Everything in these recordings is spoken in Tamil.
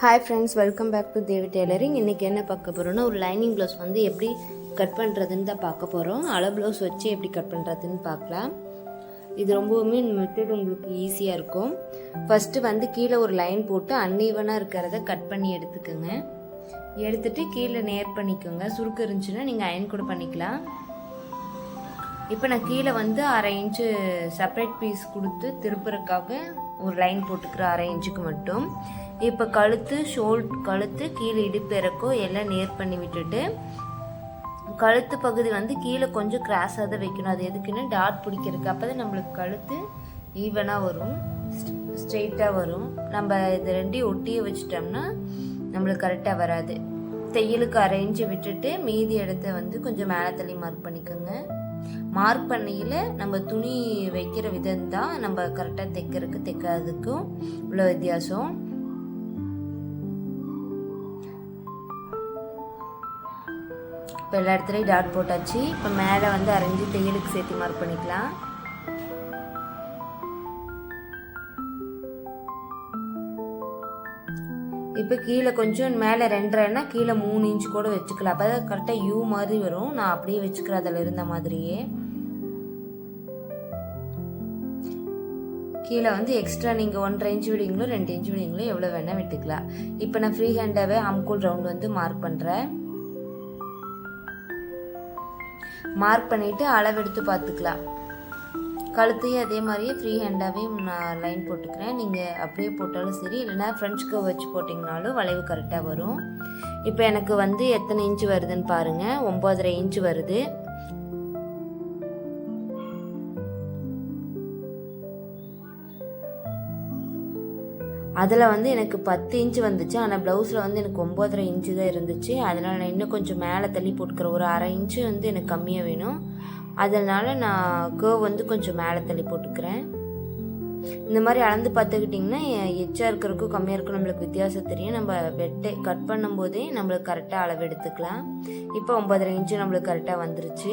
Hi friends welcome back to Devi tailoring இன்றைக்கி என்ன பார்க்க போகிறோன்னா ஒரு லைனிங் ப்ளவுஸ் வந்து எப்படி கட் பண்ணுறதுன்னு தான் பார்க்க போகிறோம் அளவு ப்ளவுஸ் வச்சு எப்படி கட் பண்ணுறதுன்னு பார்க்கலாம். இது ரொம்பவுமே மெத்தட் உங்களுக்கு ஈஸியாக இருக்கும். ஃபஸ்ட்டு வந்து கீழே ஒரு லைன் போட்டு அன்ஈவனாக இருக்கிறத கட் பண்ணி எடுத்துக்கோங்க. எடுத்துகிட்டு கீழே நேர் பண்ணிக்கோங்க. சுருக்கு இருந்துச்சுன்னா நீங்கள் அயன் கூட பண்ணிக்கலாம். இப்போ நான் கீழே வந்து அரை இன்ச்சு செப்பரேட் பீஸ் கொடுத்து திருப்புறதுக்காக ஒரு லைன் போட்டுக்கிற அரை இன்ச்சுக்கு மட்டும். இப்போ கழுத்து ஷோல் கழுத்து கீழே இடுப்பு எல்லாம் நேர் பண்ணி விட்டுட்டு கழுத்து பகுதி வந்து கீழே கொஞ்சம் கிராஸாக தான் வைக்கணும். அது எதுக்குன்னு டாட் பிடிக்கிறதுக்கு. அப்போ தான் நம்மளுக்கு கழுத்து ஈவனாக வரும். ஸ்ட்ரெயிட்டாக வரும். நம்ம இது ரெண்டையும் ஒட்டியே வச்சிட்டோம்னா நம்மளுக்கு கரெக்டாக வராது. தையலுக்கு அரைஞ்சு விட்டுட்டு மீதி இடத்த வந்து கொஞ்சம் மேலே தள்ளி மார்க் பண்ணிக்கோங்க. மார்க் பண்ணியில் நம்ம துணி வைக்கிற விதம் தான் நம்ம கரெக்டாக தைக்கிறதுக்கு தைக்காததுக்கும் உள்ள வித்தியாசம். இப்போ எல்லா இடத்துலையும் டாட் போட்டாச்சு. இப்போ மேலே வந்து அரைஞ்சி தையலுக்கு சேர்த்து மார்க் பண்ணிக்கலாம். இப்போ கீழே கொஞ்சம் மேலே ரெண்டரைன்னா கீழே மூணு இன்ச் கூட வச்சுக்கலாம். அப்போ தான் கரெக்டாக யூ மாதிரி வரும். நான் அப்படியே வச்சுக்கிறேன் அதில் இருந்த மாதிரியே. கீழே வந்து எக்ஸ்ட்ரா நீங்கள் ஒன்றரை இன்ச் விடுவீங்களோ ரெண்டு இன்ச் விடுவீங்களோ எவ்வளோ வேணால் விட்டுக்கலாம். இப்போ நான் ஃப்ரீ ஹேண்டாகவே அம்கூல் ரவுண்ட் வந்து மார்க் பண்ணுறேன் மார்க் பண்ணிவிட்டு அளவெடுத்து பார்த்துக்கலாம். கழுத்தையும் அதே மாதிரியே ஃப்ரீ ஹேண்டாகவே நான் லைன் போட்டுக்கிறேன். நீங்கள் அப்படியே போட்டாலும் சரி இல்லைனா ஃப்ரெஞ்ச் கவ் வச்சு போட்டிங்கனாலும் வளைவு கரெக்டாக வரும். இப்போ எனக்கு வந்து எத்தனை இன்ச்சு வருதுன்னு பாருங்கள் ஒம்பதரை இன்ச்சு வருது. அதில் வந்து எனக்கு பத்து இன்ச்சு வந்துச்சு. ஆனால் ப்ளவுஸில் வந்து எனக்கு ஒம்பதரை இன்ச்சு தான் இருந்துச்சு. அதனால் நான் இன்னும் கொஞ்சம் மேலே தள்ளி போட்டுக்கிற ஒரு அரை இன்ச்சு வந்து எனக்கு கம்மியாக வேணும். அதனால் நான் கேர்வ் வந்து கொஞ்சம் மேலே தள்ளி போட்டுக்கிறேன். இந்த மாதிரி அளந்து பார்த்துக்கிட்டிங்கன்னா எச்சாக இருக்கிறதுக்கும் கம்மியாக இருக்கும் நம்மளுக்கு வித்தியாசம் தெரியும். நம்ம வெட்டை கட் பண்ணும்போதே நம்மளுக்கு கரெக்டாக அளவு எடுத்துக்கலாம். இப்போ ஒம்பதரை இன்ச்சு நம்மளுக்கு கரெக்டாக வந்துருச்சு.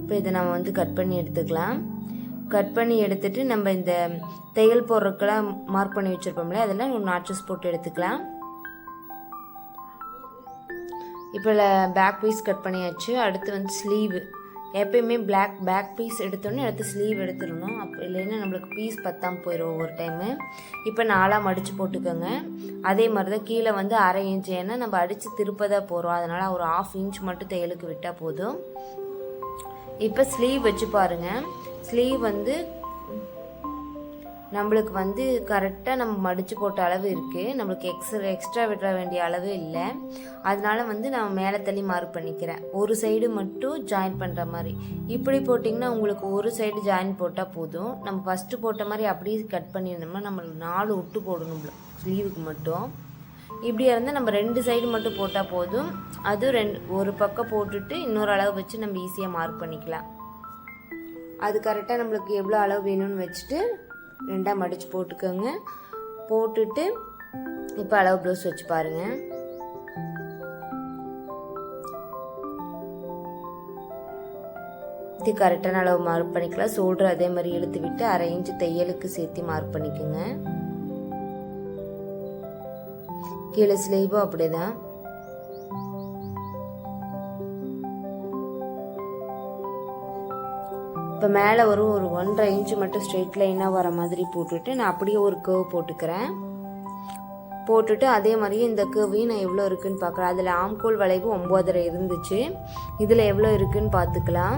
இப்போ இதை நம்ம வந்து கட் பண்ணி எடுத்துக்கலாம். கட் பண்ணி எடுத்துட்டு நம்ம இந்த தையல் போடுறதுக்கெல்லாம் மார்க் பண்ணி வச்சுருப்போம்ல அதெல்லாம் ஒரு நாச்சஸ் போட்டு எடுத்துக்கலாம். இப்போ பேக் பீஸ் கட் பண்ணியாச்சு. அடுத்து வந்து ஸ்லீவு எப்பயுமே பிளாக் பேக் பீஸ் எடுத்தோன்னே அடுத்து ஸ்லீவ் எடுத்துடணும். அப்போ இல்லைன்னா நம்மளுக்கு பீஸ் பத்தாம போயிடும் ஒவ்வொரு டைமு இப்போ நாலாக மடித்து போட்டுக்கோங்க. அதே மாதிரி தான் கீழே வந்து அரை இன்ச் ஏன்னா நம்ம அடித்து திருப்பதாக போகிறோம் அதனால் ஒரு ஆஃப் இன்ச் மட்டும் தையலுக்கு விட்டால் போதும். இப்போ ஸ்லீவ் வச்சு பாருங்கள் ஸ்லீவ் வந்து நம்மளுக்கு வந்து கரெக்டாக நம்ம மடித்து போட்ட அளவு இருக்குது நம்மளுக்கு எக்ஸ்ட்ரா எக்ஸ்ட்ரா விட வேண்டிய அளவு இல்லை. அதனால வந்து நான் மேலே தள்ளி மார்க் பண்ணிக்கிறேன். ஒரு சைடு மட்டும் ஜாயின் பண்ணுற மாதிரி. இப்படி போட்டிங்கன்னா உங்களுக்கு ஒரு சைடு ஜாயின் போட்டால் போதும். நம்ம ஃபஸ்ட்டு போட்ட மாதிரி அப்படியே கட் பண்ணியிருந்தோம்னா நம்மளுக்கு நாலு விட்டு போடணும் ஸ்லீவுக்கு மட்டும். இப்படியா இருந்தால் நம்ம ரெண்டு சைடு மட்டும் போட்டால் போதும். அது ரெண்டு ஒரு பக்கம் போட்டுட்டு இன்னொரு அளவு வச்சு நம்ம ஈஸியாக மார்க் பண்ணிக்கலாம். அது கரெக்டாக நம்மளுக்கு எவ்வளோ அளவு வேணும்னு வச்சுட்டு ரெண்டாக மடித்து போட்டுக்கோங்க. போட்டுட்டு இப்போ அளவு ப்ளவுஸ் வச்சு பாருங்கள் இது கரெக்டான அளவு மார்க் பண்ணிக்கலாம். சோல்டர் அதே மாதிரி இழுத்து விட்டு அரை இன்ச்சு தையலுக்கு சேர்த்து மார்க் பண்ணிக்கோங்க. கீழே ஸ்லீவும் அப்படிதான். இப்போ மேலே ஒரு ஒரு ஒன்றரை இன்ச்சு மட்டும் ஸ்ட்ரெயிட் லைனாக வர மாதிரி போட்டுட்டு நான் அப்படியே ஒரு கேர்வ் போட்டுக்கிறேன். போட்டுட்டு அதே மாதிரியே இந்த கேர்வையும் நான் எவ்வளோ இருக்குன்னு பார்க்குறேன். அதில் ஆம்கோல் வளைவு ஒம்போதரை இருந்துச்சு. இதில் எவ்வளோ இருக்குதுன்னு பார்த்துக்கலாம்.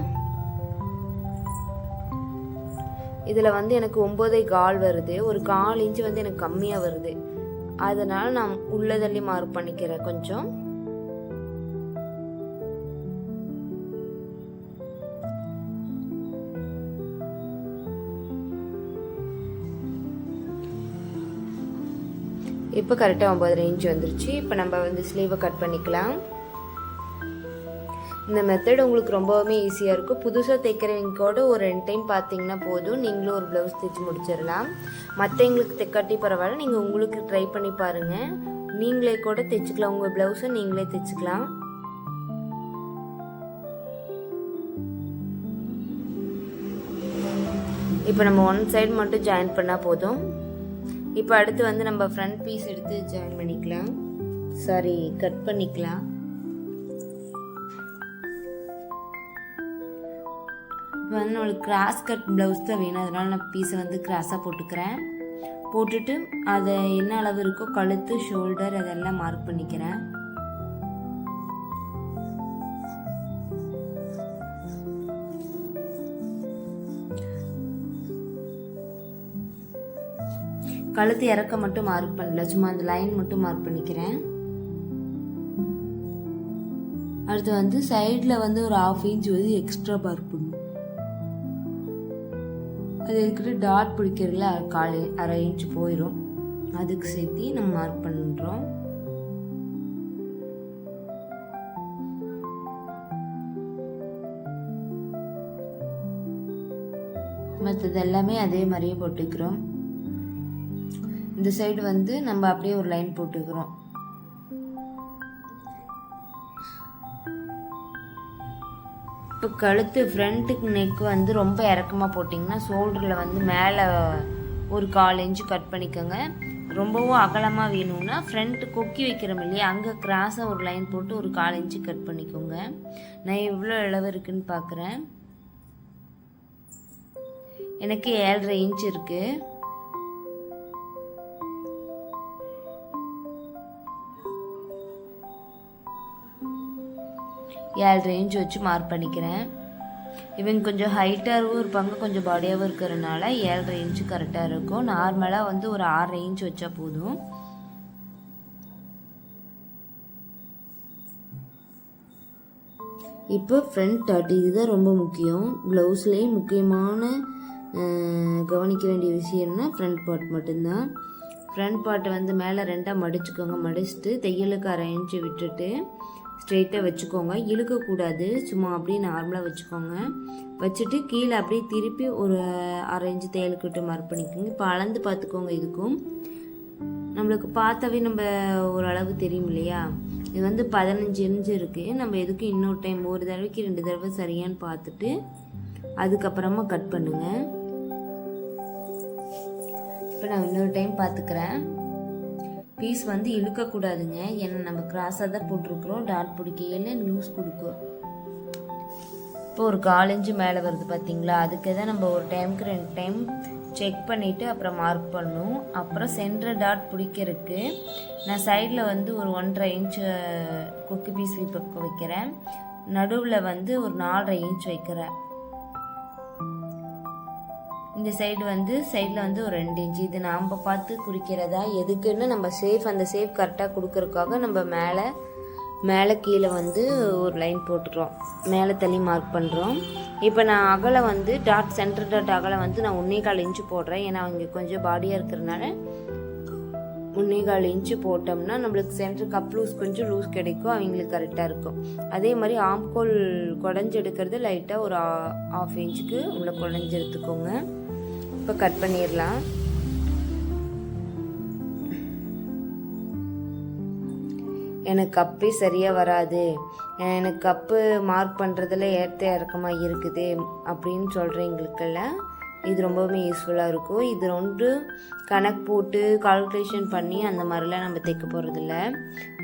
இதில் வந்து எனக்கு ஒம்போதை கால் வருது. ஒரு கால் இன்ச்சு வந்து எனக்கு கம்மியாக வருது. அதனால் நான் உள்ளதள்ளி மார்க் பண்ணிக்கிறேன் கொஞ்சம். இப்போ கரெக்டாக ஒம்பதரை இன்ச் வந்துருச்சு. இப்போ நம்ம வந்து ஸ்லீவை கட் பண்ணிக்கலாம். இந்த மெத்தட் உங்களுக்கு ரொம்பவுமே ஈஸியாக இருக்கும். புதுசாக தைக்கிறவங்க கூட ஒரு ரெண்டு டைம் பார்த்தீங்கன்னா போதும். நீங்களும் ஒரு ப்ளவுஸ் தைச்சு முடிச்சிடலாம். மற்றவங்களுக்கு தைக்காட்டி பரவாயில்ல. நீங்கள் உங்களுக்கு ட்ரை பண்ணி பாருங்கள் நீங்களே கூட தைச்சிக்கலாம். உங்கள் ப்ளவுஸை நீங்களே தைச்சிக்கலாம். இப்போ நம்ம ஒன் சைடு மட்டும் ஜாயின் பண்ணால் போதும். இப்போ அடுத்து வந்து நம்ம ஃப்ரண்ட் பீஸ் எடுத்து ஜாயின் பண்ணிக்கலாம். சாரி கட் பண்ணிக்கலாம். இப்போ வந்து நம்மளுக்கு கிராஸ் கட் ப்ளவுஸ் தான் வேணும். அதனால் நான் பீஸை வந்து கிராஸாக போட்டுக்கிறேன். போட்டுட்டு அதை என்ன அளவு இருக்கோ கழுத்து ஷோல்டர் அதெல்லாம் மார்க் பண்ணிக்கிறேன். கழுத்து இறக்க மட்டும் மார்க் பண்ணல. சும்மா அந்த லைன் மட்டும் மார்க் பண்ணிக்கிறேன். அடுத்து வந்து சைடில் வந்து ஒரு ஆஃப் இன்ச் வந்து எக்ஸ்ட்ரா மார்க் பண்ணும் அது இருக்கிற டாட் பிடிக்கிறதுல கால் அரை இன்ச் போயிடும் அதுக்கு சேர்த்து நம்ம மார்க் பண்ணுறோம் மற்றது எல்லாமே அதே மாதிரியே போட்டுக்கிறோம். இந்த சைடு வந்து நம்ம அப்படியே ஒரு லைன் போட்டுக்கிறோம். இப்போ கழுத்து ஃப்ரண்ட்டுக்கு நெக் வந்து ரொம்ப இறக்கமாக போட்டிங்கன்னா ஷோல்டரில் வந்து மேலே ஒரு கால் இன்ச்சு கட் பண்ணிக்கோங்க. ரொம்பவும் அகலமாக வேணும்னா ஃப்ரண்ட் கொக்கி வைக்கிறோம் இல்லையா அங்கே கிராஸாக ஒரு லைன் போட்டு ஒரு கால் இன்ச்சு கட் பண்ணிக்கோங்க. நான் எவ்வளோ அளவு இருக்குன்னு பார்க்குறேன் எனக்கு ஏழரை இன்ச் இருக்குது ஏழரை ரேஞ்ச் வச்சு மார்க் பண்ணிக்கிறேன். இவங்க கொஞ்சம் ஹைட்டாகவும் இருப்பாங்க கொஞ்சம் பாடியாகவும் இருக்கிறனால ஏழரை ரேஞ்சு கரெக்டாக இருக்கும். நார்மலாக வந்து ஒரு ஆறரை ரேஞ்ச் வச்சா போதும். இப்போ ஃப்ரண்ட் டாட் இதுதான் ரொம்ப முக்கியம். ப்ளவுஸ்லேயே முக்கியமான கவனிக்க வேண்டிய விஷயம்னா ஃப்ரண்ட் பார்ட் மட்டும்தான். ஃப்ரண்ட் பார்ட்டை வந்து மேலே ரெண்டாக மடிச்சுக்கோங்க. மடிச்சுட்டு தையலுக்கு அரை விட்டுட்டு ஸ்ட்ரெயிட்டாக வச்சுக்கோங்க. இழுக்கக்கூடாது. சும்மா அப்படியே நார்மலாக வச்சுக்கோங்க. வச்சுட்டு கீழே அப்படியே திருப்பி ஒரு அரை இன்ச்சு தையலுக்கு விட்டு மார்க் பண்ணிக்கோங்க. இப்போ அளந்து பார்த்துக்கோங்க இதுக்கும். நம்மளுக்கு பார்த்தாவே நம்ம ஓரளவு தெரியும் இல்லையா? இது வந்து பதினஞ்சு இன்ச்சு இருக்குது நம்ம எதுக்கும் இன்னொரு டைம் ஒரு தடவைக்கு ரெண்டு தடவை சரியான்னு பார்த்துட்டு அதுக்கப்புறமா கட் பண்ணுங்க. இப்போ நான் இன்னொரு டைம் பார்த்துக்கிறேன். பீஸ் வந்து இழுக்கக்கூடாதுங்க. ஏன்னா நம்ம கிராஸாக தான் போட்டிருக்கிறோம். டாட் பிடிக்கையில் லூஸ் கொடுக்கும். இப்போ ஒரு காலஞ்சு மேலே வருது பார்த்தீங்களா அதுக்கு தான் நம்ம ஒரு டைமுக்கு ரெண்டு டைம் செக் பண்ணிவிட்டு அப்புறம் மார்க் பண்ணும். அப்புறம் சென்டர் டாட் பிடிக்கிறதுக்கு நான் சைடில் வந்து ஒரு ஒன்றரை இன்ச்சு கொக்கு பீஸ் பக்கம் வைக்கிறேன். நடுவில் வந்து ஒரு நாலரை இன்ச் வைக்கிறேன். இந்த சைடு வந்து சைடில் வந்து ஒரு ரெண்டு இன்ச்சு. இது நாம் பார்த்து குறிக்கிறதா? எதுக்குன்னு நம்ம சேஃப் அந்த சேஃப் கரெக்டாக கொடுக்கறதுக்காக நம்ம மேலே மேலே கீழே வந்து ஒரு லைன் போட்டுக்கிறோம் மேலே தள்ளி மார்க் பண்ணுறோம் இப்போ நான் அகலை வந்து டாட் சென்டர் டாட் அகலை வந்து நான் ஒன்றே கால் இன்ச்சு போடுறேன். ஏன்னா அவங்க கொஞ்சம் பாடியாக இருக்கிறனால ஒன்றே கால் இன்ச்சு போட்டோம்னா நம்மளுக்கு சென்டர் கப் லூஸ் கொஞ்சம் லூஸ் கிடைக்கும். அவங்களுக்கு கரெக்டாக இருக்கும். அதே மாதிரி ஆம்கோல் குடஞ்சி எடுக்கிறது லைட்டாக ஒரு ஆஃப் இன்ச்சுக்கு உள்ள குடஞ்சி எடுத்துக்கோங்க. இப்போ கட் பண்ணிடலாம் எனக்கு கப்பே சரியாக வராது. எனக்கு கப்பு மார்க் பண்ணுறதுல ஏற்ற இறக்கமாக இருக்குது அப்படின்னு சொல்கிறீங்களுக்கெல்லாம் இது ரொம்பவுமே யூஸ்ஃபுல்லாக இருக்கும். இது ரெண்டு கணக்கு போட்டு கால்குலேஷன் பண்ணி அந்த மாதிரிலாம் நம்ம தைக்க போகிறதில்ல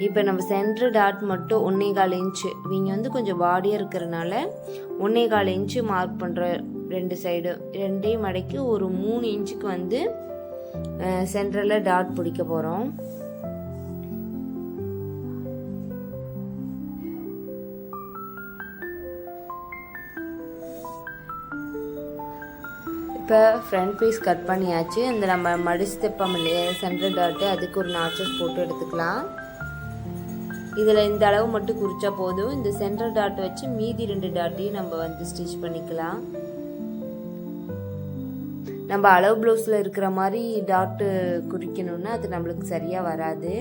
இப்போ நம்ம சென்ட்ரு டாட் மட்டும் ஒன்றே கால் இன்ச்சு இவங்க வந்து கொஞ்சம் பாடியாக இருக்கிறனால ஒன்றே கால் இன்ச்சு மார்க் பண்ணுற ரெண்டு சைடு ரெண்டையும் மடக்கி ஒரு மூணு இன்ச்சுக்கு வந்து சென்ட்ரலில் டாட் பிடிக்க போகிறோம் இப்போ ஃப்ரண்ட் பீஸ் கட் பண்ணியாச்சு. அந்த நம்ம மடிச்சு தைப்போம் இல்லையா சென்டர் டாட்டு அதுக்கு ஒரு நாச்சஸ் போட்டு எடுத்துக்கலாம். இதில் இந்த அளவு மட்டும் குறித்தா போதும். இந்த சென்டர் டாட் வச்சு மீதி ரெண்டு டாட்டையும் நம்ம வந்து ஸ்டிச் பண்ணிக்கலாம். நம்ம அளவு ப்ளவுஸில் இருக்கிற மாதிரி டாட்டு குறிக்கணும்னா அது நம்மளுக்கு சரியாக வராது.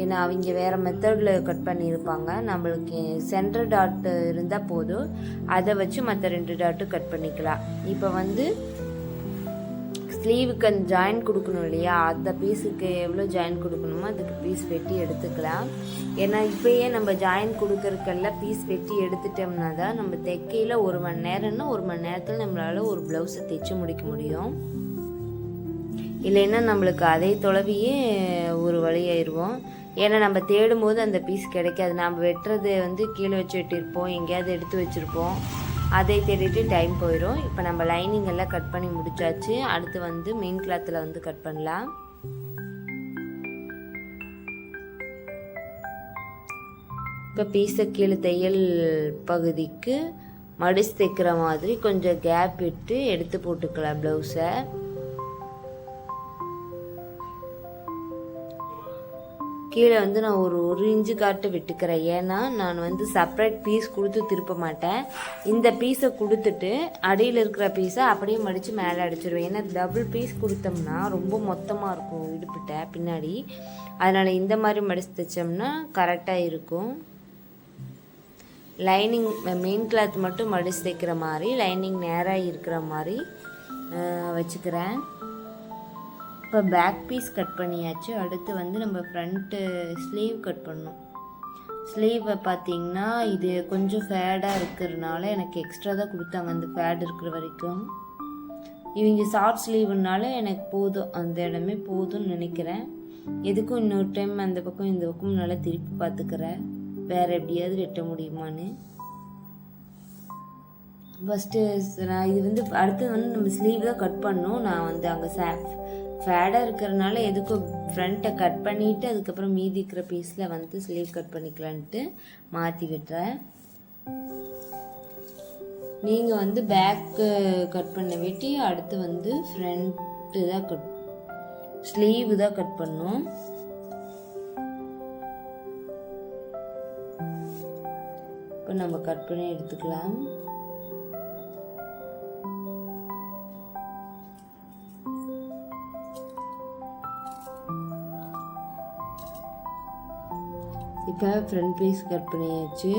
ஏன்னா அவங்க வேறு மெத்தடில் கட் பண்ணியிருப்பாங்க. நம்மளுக்கு சென்டர் டாட்டு இருந்தால் போதும். அதை வச்சு மற்ற ரெண்டு டாட்டும் கட் பண்ணிக்கலாம். இப்போ வந்து ஸ்லீவுக்கு அந்த ஜாயின் கொடுக்கணும் இல்லையா? அந்த பீஸுக்கு எவ்வளோ ஜாயின் கொடுக்கணுமோ அதுக்கு பீஸ் வெட்டி எடுத்துக்கலாம். ஏன்னா இப்போயே நம்ம ஜாயின் கொடுக்குறக்கெல்லாம் பீஸ் வெட்டி எடுத்துட்டோம்னா தான் நம்ம தைக்கையில் ஒரு மணி நேரம்னா ஒரு மணி நேரத்தில் நம்மளால் ஒரு ப்ளவுஸை தைச்சு முடிக்க முடியும். இல்லைன்னா நம்மளுக்கு அதே தொலைவியே ஒரு வழியாயிடுவோம் ஏன்னா நம்ம தேடும் போது அந்த பீஸ் கிடைக்காது. நம்ம வெட்டுறது வந்து கீழே வச்சு வெட்டியிருப்போம். எங்கேயாவது எடுத்து வச்சுருப்போம். அதை தேடிட்டு டைம் போயிடும் இப்போ நம்ம லைனிங் எல்லாம் கட் பண்ணி முடிச்சாச்சு. அடுத்து வந்து மெயின் கிளாத்தில் வந்து கட் பண்ணலாம். இப்போ பீஸை கீழே தையல் பகுதிக்கு மடிச்சு தைக்கிற மாதிரி கொஞ்சம் கேப் விட்டு எடுத்து போட்டுக்கலாம் ப்ளவுஸை கீழே வந்து நான் ஒரு ஒரு இன்ச்சு காட்டு விட்டுக்கிறேன். ஏன்னா நான் வந்து செப்பரேட் பீஸ் கொடுத்து திருப்ப மாட்டேன். இந்த பீஸை கொடுத்துட்டு அடியில் இருக்கிற பீஸை அப்படியே மடித்து மேலே அடிச்சிடுவேன் ஏன்னா டபுள் பீஸ் கொடுத்தோம்னா ரொம்ப மொத்தமாக இருக்கும் இடுப்பிட்ட பின்னாடி. அதனால் இந்த மாதிரி மடித்து தைச்சோம்னா கரெக்டாக இருக்கும். லைனிங் மெயின் கிளாத் மட்டும் மடித்து தைக்கிற மாதிரி லைனிங் நேராக இருக்கிற மாதிரி வச்சுக்கிறேன். இப்போ பேக் பீஸ் கட் பண்ணியாச்சு. அடுத்து வந்து நம்ம ஃப்ரண்ட்டு ஸ்லீவ் கட் பண்ணணும். ஸ்லீவை பார்த்தீங்கன்னா இது கொஞ்சம் ஃபேடாக இருக்கிறதுனால எனக்கு எக்ஸ்ட்ரா தான் கொடுத்தாங்க அந்த ஃபேட் இருக்கிற வரைக்கும். இவங்க ஷார்ட் ஸ்லீவுனால எனக்கு போதும். அந்த இடமே போதும்னு நினைக்கிறேன். எதுக்கும் இன்னொரு டைம் அந்த பக்கம் இந்த பக்கம் நல்லா திருப்பி பார்த்துக்கிறேன். வேறு எப்படியாவது வெட்ட முடியுமான்னு. ஃபஸ்ட்டு நான் இது வந்து அடுத்து வந்து நம்ம ஸ்லீவ் தான் கட் பண்ணோம் நான் வந்து அங்கே சே ஃபேடாக இருக்கிறனால எதுக்கும் ஃப்ரண்ட்டை கட் பண்ணிவிட்டு அதுக்கப்புறம் மீதி இருக்கிற பீஸில் வந்து ஸ்லீவ் கட் பண்ணிக்கலான்ட்டு மாற்றி விட்டுறேன். நீங்கள் வந்து பேக்கு கட் பண்ண வெட்டி அடுத்து வந்து ஃப்ரண்ட்டு தான் கட் ஸ்லீவ் தான் கட் பண்ணும் இப்போ நம்ம கட் பண்ணி எடுத்துக்கலாம். இப்போ ஃப்ரண்ட் பீஸ் கட் பண்ணியாச்சு.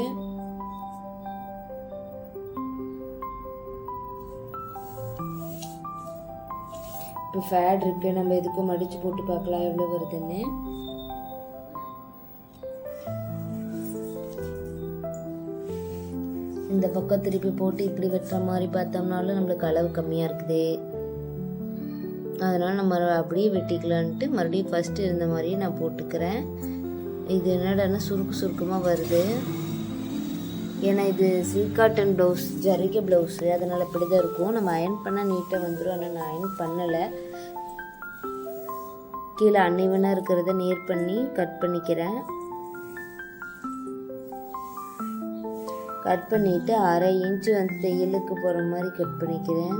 இப்போ ஃபேட் இருக்கு நம்ம எதுக்கும் மடித்து போட்டு பார்க்கலாம் எவ்வளோ வருதுன்னு. இந்த பக்கம் திருப்பி போட்டு இப்படி வெட்டுற மாதிரி பார்த்தோம்னாலும் நம்மளுக்கு அளவு கம்மியாக இருக்குது. அதனால் நம்ம அப்படியே வெட்டிக்கலான்ட்டு மறுபடியும் ஃபஸ்ட்டு இருந்த மாதிரியே நான் போட்டுக்கிறேன். இது என்னடான்னா சுருக்கு சுருக்கமாக வருது. ஏன்னா இது சில்க் காட்டன் ப்ளவுஸ் ஜரிகை ப்ளவுஸு அதனால் இப்படி தான் இருக்கும். நம்ம அயன் பண்ணால் நீட்டாக வந்துடும் ஆனால் நான் அயன் பண்ணலை. கீழே அன்னைவனாக இருக்கிறத நேர் பண்ணி கட் பண்ணிக்கிறேன். கட் பண்ணிவிட்டு அரை இன்ச்சு வந்து தையலுக்கு போகிற மாதிரி கட் பண்ணிக்கிறேன்.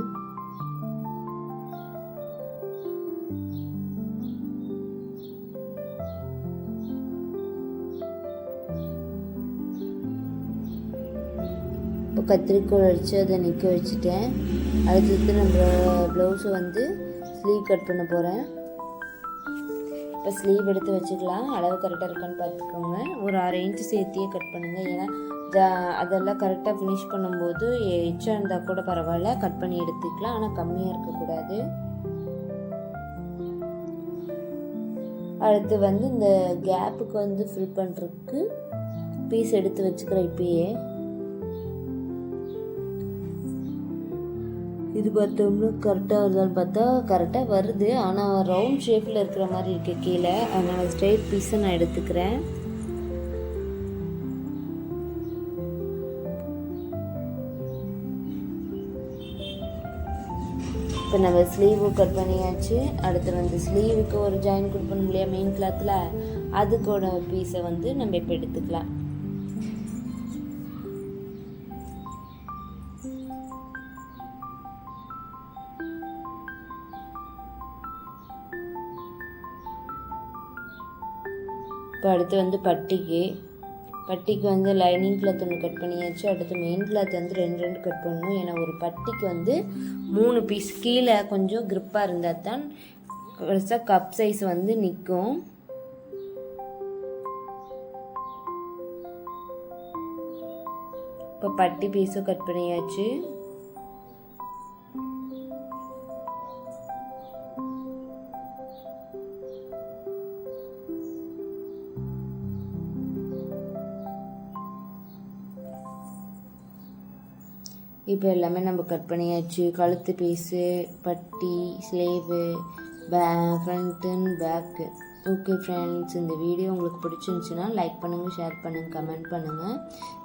இப்போ கத்திரிக்கோள் அடித்து அதை நிற்க வச்சுட்டேன். அடுத்தது நம்ம ப்ளவுஸை வந்து ஸ்லீவ் கட் பண்ண போகிறேன் இப்போ ஸ்லீவ் எடுத்து வச்சுக்கலாம். அளவு கரெக்டாக இருக்கான்னு பார்த்துக்கோங்க. ஒரு அரை இன்ச்சு சேர்த்தியே கட் பண்ணுங்கள் ஏன்னா ஜா அதெல்லாம் கரெக்டாக ஃபினிஷ் பண்ணும்போது எச்சா இருந்தால் கூட பரவாயில்ல. கட் பண்ணி எடுத்துக்கலாம். ஆனால் கம்மியாக இருக்கக்கூடாது. அடுத்து வந்து இந்த கேப்புக்கு வந்து ஃபில் பண்ணுறதுக்கு பீஸ் எடுத்து வச்சுக்கிறேன் இப்பயே. இது பார்த்தோம்னா கரெக்டாக வருதான்னு பார்த்தா கரெக்டாக வருது. ஆனால் ரவுண்ட் ஷேப்பில் இருக்கிற மாதிரி இருக்கு கீழே. அதனால் ஸ்ட்ரெயிட் பீஸை நான் எடுத்துக்கிறேன். இப்போ நம்ம ஸ்லீவு கட் பண்ணியாச்சு. அடுத்து வந்து ஸ்லீவுக்கு ஒரு ஜாயின் கொடுக்கணும் இல்லையா மெயின் கிளாத்தில் அதுக்கோட பீஸை வந்து நம்ம இப்போ எடுத்துக்கலாம். அடுத்து வந்து பட்டிக்கு. பட்டிக்கு வந்து லைனிங் கிளாத் ஒன்று கட் பண்ணியாச்சு. அடுத்து மெயின் கிளாத் வந்து ரெண்டு ரெண்டு கட் பண்ணணும். ஏன்னா ஒரு பட்டிக்கு வந்து மூணு பீஸ் கீழே கொஞ்சம் க்ரிப்பாக இருந்தால் தான் பெருசாக கப் சைஸ் வந்து நிற்கும் இப்போ பட்டி பீஸும் கட் பண்ணியாச்சு. இப்போ எல்லாமே நம்ம கட் பண்ணியாச்சு. கழுத்து பீஸு பட்டி ஸ்லேவு பே ஃப்ரண்ட்டு பேக்கு ஓகே ஃப்ரெண்ட்ஸ் இந்த வீடியோ உங்களுக்கு பிடிச்சிருந்துச்சுன்னா லைக் பண்ணுங்கள் ஷேர் பண்ணுங்கள் கமெண்ட் பண்ணுங்கள்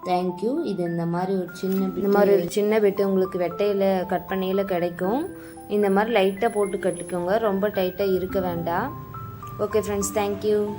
தேங்க்யூ இது இந்த மாதிரி ஒரு சின்ன இந்த மாதிரி ஒரு சின்ன பெட்டு உங்களுக்கு வெட்டையில் கட் பண்ணியில் கிடைக்கும். இந்த மாதிரி லைட்டாக போட்டு கட்டிக்கோங்க. ரொம்ப டைட்டாக இருக்க வேண்டாம். Okay friends thank you